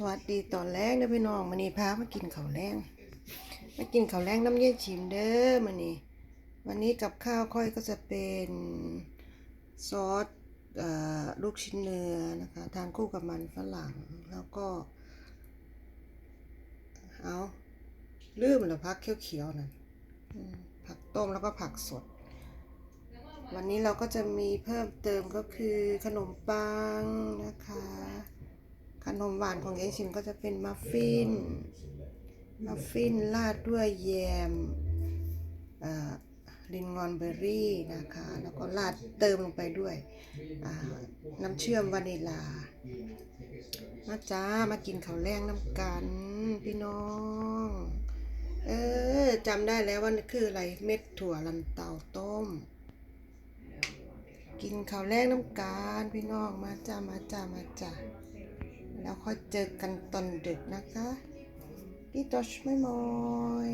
สวัสดีตอนแรกเด้อพี่น้องมื้อนี้พามากินข้าวแรงมากินข้าวแรงน้ำเย็นชิมเด้อมื้อนี้วันนี้กับข้าวค่อยก็จะเป็นซอสลูกชิ้นเนื้อนะคะทานคู่กับมันฝรั่งแล้วก็เอาลืมแล้วพักเขียวๆนั่นอืมผักต้มแล้วก็ผักสด วันนี้เราก็จะมีเพิ่มเติมก็คือขนมปังนะคะ ขนมหวานของยายชิมก็จะเป็นมัฟฟิน มัฟฟินราดด้วยแยมเอ่อลินงอนเบอร์รี่นะคะ แล้วก็ราดเติมลงไปด้วยอ่าน้ำเชื่อมวานิลา มาจ้ามากินข้าวแรงน้ำกัน พี่น้อง เออจำได้แล้วว่าคืออะไรเม็ดถั่วลันเตาต้ม กินข้าวแรงน้ำกันพี่น้องมาจ้ามาจ้ามาจ้า พอเจอกันตอนดึกนะคะ พี่จอชไม่มอย